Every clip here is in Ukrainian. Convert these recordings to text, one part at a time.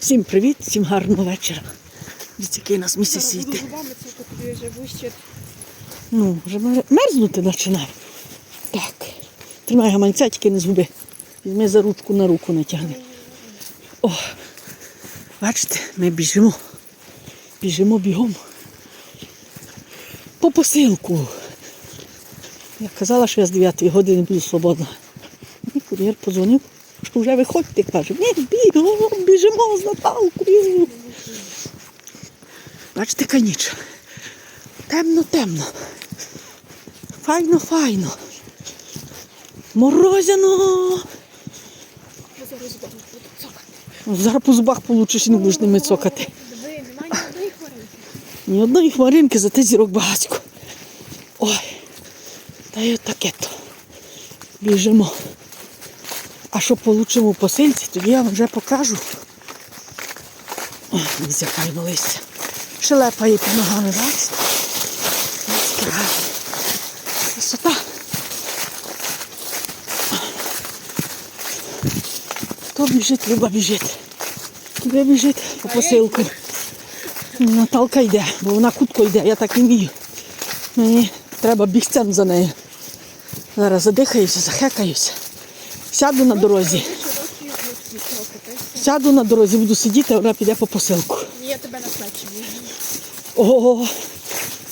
Всім привіт, всім гарного вечора. Який у нас місяць вище. Ну, вже мерзнути починає. Так. Тримай гаманця, тільки не згуби. Візьми за ручку на руку натягни. О, бачите, ми біжимо. Біжимо бігом. По посилку. Я казала, що я з 9 години буду свободна. І кур'єр подзвонив, що вже виходьте, каже, ні, бігом, біжимо з Наталкою. Бачите, каніч. Темно, темно. Файно, файно. Морозяно. Зараз по зубах получиш і не будеш ними цокати. Немає ні одної хворинки. Ні одної хмаринки, зате зірок багатько. Ой, та й таке то. Біжимо. А що получимо в посильці, тоді я вам вже покажу. Дивіться, листя. Шелепає під ногами, бачите? Красота. Хто біжить, Люба біжить. Куди біжить по посилку? Наталка йде, бо вона кутко йде, я так не вмію. Мені треба бігцем за нею. Зараз задихаюся, захекаюся. Сяду на дорозі. Сяду на дорозі, буду сидіти, вона піде по посилку. Ні, я тебе на плечі візьму. О,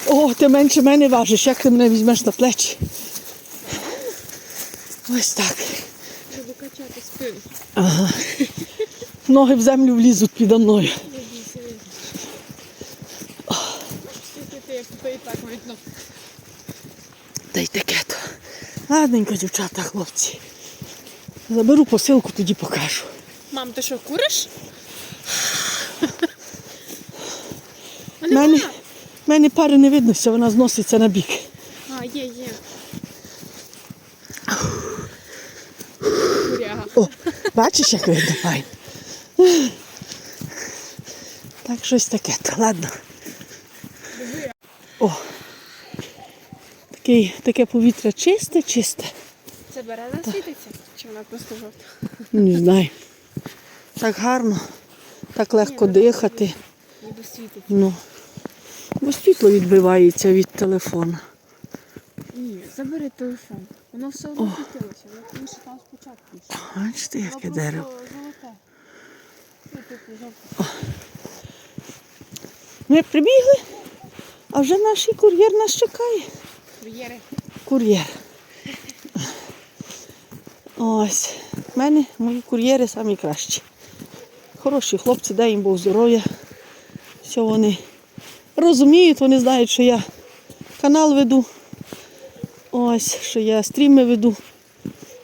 о, ти менше мене важиш, як ти мене візьмеш на плечі. Ось так. Буду качати спину. Ага. Ноги в землю влізуть підо мною. Та й таке то. Ладненько, дівчата, хлопці. Заберу посилку, тоді покажу. Мам, ти що, куриш? А Мене, мене пари не видно, що вона зноситься на бік. А, є, є. Куряга. О, бачиш, як видно файно. Так, щось таке. то. Ладно. О. Такий, таке повітря чисте, чисте. Береза світиться? Чи вона просто жовта? Не знаю. Так гарно, так легко дихати. Ніби світить. Ну. Бо світло відбивається від телефона. Ні, забери телефон. Воно все одно світилося. Тому що там спочатку. йшло. Бачите, Воно яке просто дерево. Золоте. Ну, типу, жовте. Ми прибігли, а вже наш кур'єр нас чекає. Кур'єри. Кур'єр. Ось. В мене мої кур'єри самі кращі. Хороші хлопці, дай їм Бог здоров'я. Все вони розуміють, вони знають, що я канал веду. Ось, що я стріми веду.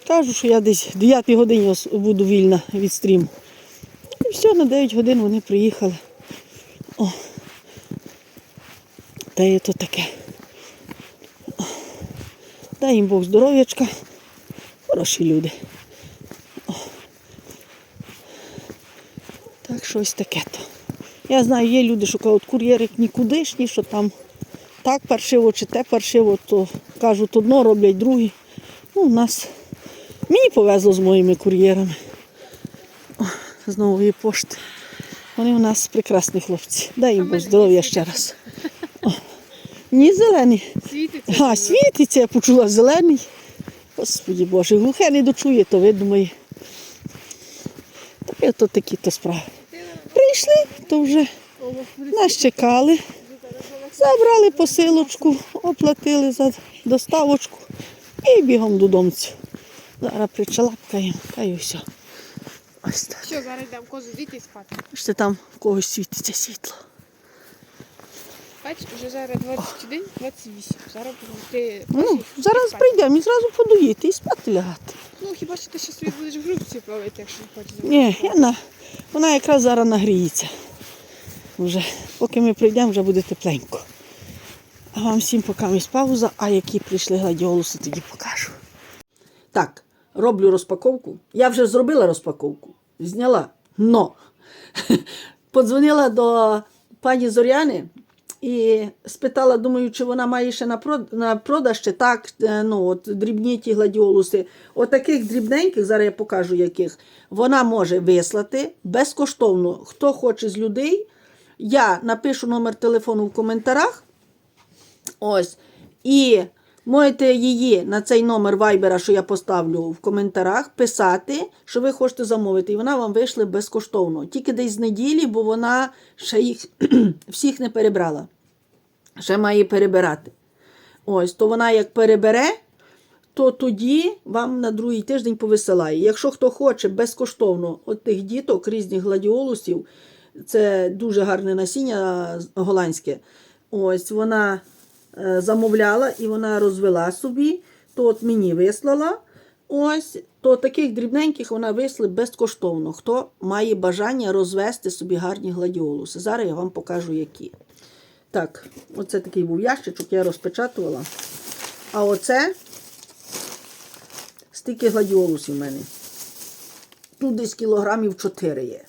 Кажу, що я десь в 9 годині буду вільна від стріму. І все, на 9 годин вони приїхали. О. Та є то таке. Дай їм Бог здоров'ячка. Хороші люди. О. Так щось таке то. Я знаю, є люди, що кажуть, кур'єри нікудишні, що там так паршиво чи те паршиво, то кажуть одно, роблять друге. Ну, у нас мені повезло з моїми кур'єрами. З нової пошти. Вони у нас прекрасні хлопці. Дай їм здоров'я ще раз. О. Ні, зелені. Світиться. А, світиться, я почула зелений. Господі Боже, глухе не дочує, то ви думає. Та то такі то справи. Прийшли, то вже нас чекали, забрали посилочку, оплатили за доставочку і бігом додому. Зараз причалапкаємо, та й все. Ось так. Що, зараз йдемо козу діти спати. Бачите, там в когось світиться світло. Бачиш, вже зараз 21, 28. Зараз ти Ну, зараз прийдемо. і зразу подоїти і спати лягати. Ну, хіба що ти ще собі будеш в грубці плавати, якщо не хочеш. Ні, я на, вона якраз зараз нагріється. Вже, поки ми прийдемо, вже буде тепленько. А вам всім поки місь пауза, а які прийшли гладіолуси, тоді покажу. Так, роблю розпаковку. Я вже зробила розпаковку, зняла. Но подзвонила до пані Зоряни І спитала, думаю, чи вона має ще на прод- на продаж, чи так, е, ну, от, дрібні ті гладіолуси. Отаких дрібненьких, зараз я покажу яких, вона може вислати безкоштовно. Хто хоче з людей, я напишу номер телефону в коментарях. Ось. І можете її на цей номер вайбера, що я поставлю в коментарях, писати, що ви хочете замовити. І вона вам вийшла безкоштовно. Тільки десь з неділі, бо вона ще їх всіх не перебрала. Ще має перебирати. Ось, то вона як перебере, то тоді вам на другий тиждень повисилає. Якщо хто хоче безкоштовно от тих діток, різних гладіолусів, це дуже гарне насіння голландське. Ось вона замовляла і вона розвела собі, то от мені вислала. Ось, то таких дрібненьких вона висле безкоштовно. Хто має бажання розвести собі гарні гладіолуси. Зараз я вам покажу, які. Так, оце такий був ящичок, я розпечатувала. А оце стільки гладіолусів в мене. Тут десь кілограмів 4 є.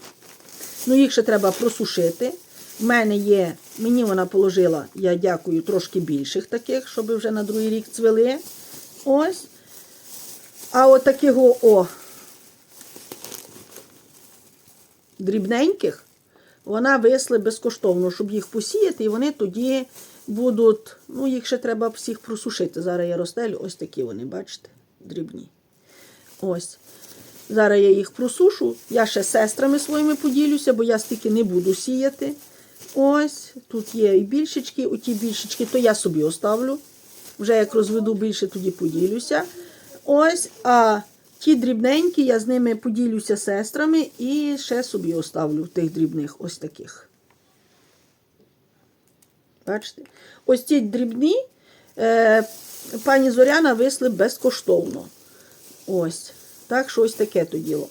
Ну, їх ще треба просушити. В мене є, мені вона положила, я дякую, трошки більших таких, щоб вже на другий рік цвели. Ось. А от такого, о, дрібненьких, вона висли безкоштовно, щоб їх посіяти, і вони тоді будуть, ну, їх ще треба всіх просушити. Зараз я розстелю, ось такі вони, бачите, дрібні. Ось. Зараз я їх просушу. Я ще сестрами своїми поділюся, бо я стільки не буду сіяти. Ось, тут є і більшечки, оті більшечки, то я собі оставлю. Вже як розведу більше, тоді поділюся. Ось, а ті дрібненькі, я з ними поділюся сестрами і ще собі оставлю тих дрібних, ось таких. Бачите? Ось ці дрібні е, пані Зоряна висли безкоштовно. Ось. Так що ось таке то діло.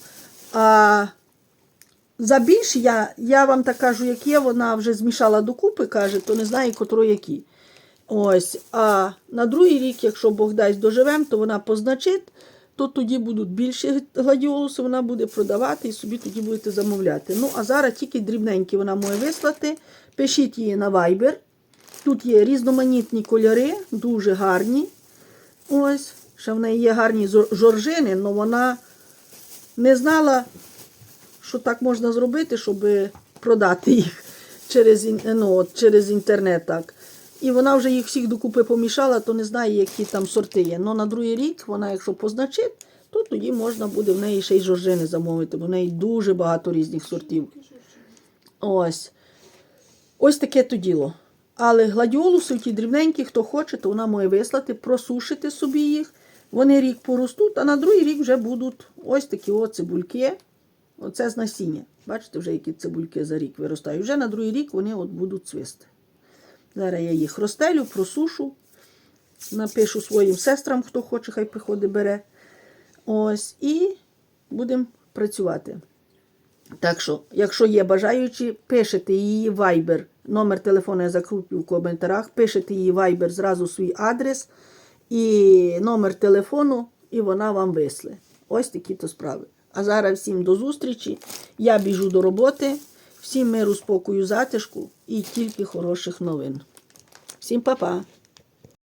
А за більше я, я вам так кажу, як є, вона вже змішала докупи, каже, то не знаю, котро які. Ось. А на другий рік, якщо Бог дасть доживем, то вона позначить, то тоді будуть більші гладіолуси, вона буде продавати і собі тоді будете замовляти. Ну, а зараз тільки дрібненькі вона може вислати. Пишіть її на Viber. Тут є різноманітні кольори, дуже гарні. Ось. Ще в неї є гарні жоржини, але вона не знала, що так можна зробити, щоб продати їх через, ну, через інтернет. так. І вона вже їх всіх докупи помішала, то не знає, які там сорти є. Ну на другий рік вона, якщо позначить, то тоді можна буде в неї ще й жоржини замовити, бо в неї дуже багато різних сортів. Ось. Ось таке то діло. Але гладіолуси, ті дрібненькі, хто хоче, то вона може вислати, просушити собі їх. Вони рік поростуть, а на другий рік вже будуть ось такі от цибульки. Оце з насіння. Бачите, вже які цибульки за рік виростають. Вже на другий рік вони от будуть цвісти. Зараз я їх розстелю, просушу, напишу своїм сестрам, хто хоче, хай приходить, бере. Ось, і будемо працювати. Так що, якщо є бажаючі, пишете її Viber. Номер телефону я закріплю в коментарях. Пишете її Viber зразу свій адрес і номер телефону, і вона вам висле. Ось такі то справи. А зараз всім до зустрічі. Я біжу до роботи. Всім миру, спокою, затишку і тільки хороших новин. Всім па-па!